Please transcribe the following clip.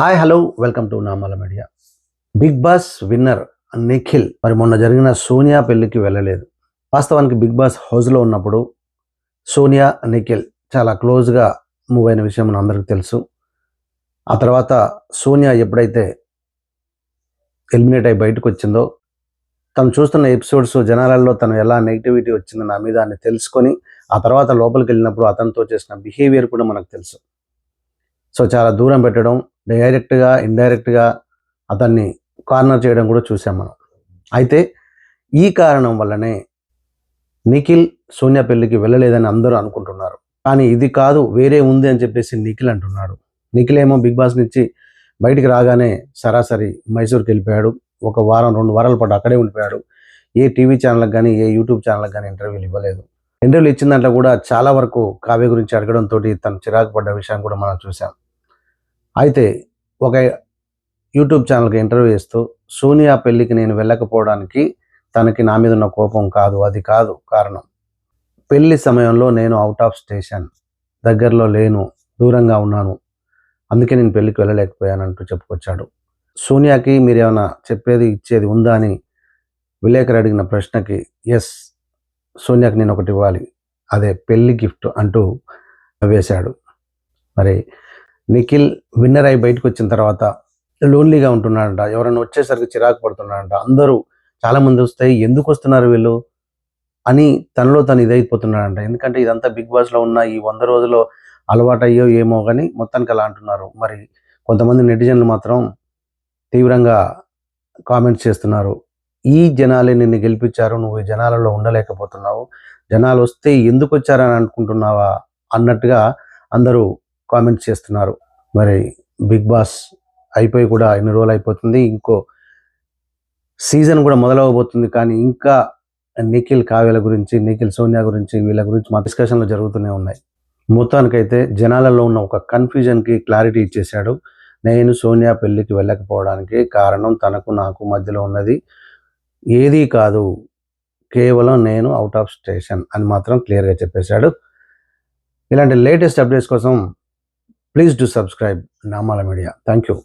Hi hello welcome to Namala media. Bigg Boss winner Nikhil మరి మొన్న జరిగిన సోనియా పెళ్ళికి వెళ్ళలేదు. వాస్తవానికి బిగ్ బాస్ హౌస్లో ఉన్నప్పుడు సోనియా నిఖిల్ చాలా క్లోజ్గా మూవ్ అయిన విషయం మన అందరికీ తెలుసు. ఆ తర్వాత సోనియా ఎప్పుడైతే ఎలిమినేట్ అయి బయటకు వచ్చిందో తను చూస్తున్న ఎపిసోడ్స్ జనాలలో తను ఎలా నెగిటివిటీ వచ్చిందో నా మీద అని తెలుసుకొని ఆ తర్వాత లోపలికి వెళ్ళినప్పుడు అతనితో చేసిన బిహేవియర్ కూడా మనకు తెలుసు. సో చాలా దూరం పెట్టడం డైరెక్ట్గా ఇండైరెక్ట్గా అతన్ని కార్నర్ చేయడం కూడా చూసాం మనం. అయితే ఈ కారణం వల్లనే నిఖిల్ సోనియా పెళ్ళికి వెళ్ళలేదని అందరూ అనుకుంటున్నారు. కానీ ఇది కాదు వేరే ఉంది అని చెప్పేసి నిఖిల్ అంటున్నాడు. నిఖిల్ ఏమో బిగ్ బాస్ నుంచి బయటికి రాగానే సరాసరి మైసూర్కి వెళ్ళిపోయాడు. ఒక వారం రెండు వారాల పాటు అక్కడే ఉండిపోయాడు. ఏ టీవీ ఛానల్కి కానీ ఏ యూట్యూబ్ ఛానల్కి కానీ ఇంటర్వ్యూలు ఇవ్వలేదు. ఇంటర్వ్యూలు ఇచ్చిన దాంట్లో కూడా చాలా వరకు కావ్య గురించి అడగడంతో తను చిరాకు పడ్డ విషయం కూడా మనం చూసాం. అయితే ఒక యూట్యూబ్ ఛానల్కి ఇంటర్వ్యూ ఇస్తూ సోనియా పెళ్ళికి నేను వెళ్ళకపోవడానికి తనకి నా మీద ఉన్న కోపం కాదు అది కాదు కారణం. పెళ్ళి సమయంలో నేను అవుట్ ఆఫ్ స్టేషన్ దగ్గరలో లేను దూరంగా ఉన్నాను. అందుకే నేను పెళ్ళికి వెళ్ళలేకపోయానంటూ చెప్పుకొచ్చాడు. సోనియాకి మీరు ఏమైనా చెప్పేది ఇచ్చేది ఉందా అని విలేకరు అడిగిన ప్రశ్నకి ఎస్ సోనియాకి నేను ఒకటి ఇవ్వాలి. అదే పెళ్ళి గిఫ్ట్ అంటూ వేశాడు. మరి నిఖిల్ విన్నర్ అయి బయటకు వచ్చిన తర్వాత లోన్లీగా ఉంటున్నాడంట. ఎవరైనా వచ్చేసరికి చిరాకు పడుతున్నాడంట. అందరూ చాలా మంది వస్తాయి ఎందుకు వస్తున్నారు వీళ్ళు? అని తనలో తను ఇదైపోతున్నాడంట. ఎందుకంటే ఇదంతా బిగ్ బాస్లో ఉన్న ఈ వంద రోజుల్లో అలవాటు అయ్యో ఏమో కానీ మొత్తానికి అలా అంటున్నారు. మరి కొంతమంది నెటిజన్లు మాత్రం తీవ్రంగా కామెంట్స్ చేస్తున్నారు. ఈ జనాలే నిన్ను గెలిపించారు నువ్వు ఈ జనాలలో ఉండలేకపోతున్నావు. జనాలు వస్తే ఎందుకు వచ్చారని అనుకుంటున్నావా? అన్నట్టుగా అందరూ కామెంట్స్ చేస్తున్నారు. మరి బిగ్ బాస్ అయిపోయి కూడా ఎన్ని రోజులు అయిపోతుంది? ఇంకో సీజన్ కూడా మొదలవబోతుంది. కానీ ఇంకా నిఖిల్ కావ్యల గురించి నిఖిల్ సోనియా గురించి వీళ్ళ గురించి మా డిస్కషన్లు జరుగుతూనే ఉన్నాయి. మొత్తానికైతే జనాలలో ఉన్న ఒక కన్ఫ్యూజన్కి క్లారిటీ ఇచ్చేశాడు. నేను సోనియా పెళ్ళికి వెళ్ళకపోవడానికి కారణం తనకు నాకు మధ్యలో ఉన్నది. ఏదీ కాదు. కేవలం నేను అవుట్ ఆఫ్ స్టేషన్ అని మాత్రం క్లియర్గా చెప్పేశాడు. ఇలాంటి లేటెస్ట్ అప్డేట్స్ కోసం Please do subscribe Namala Media. Thank you.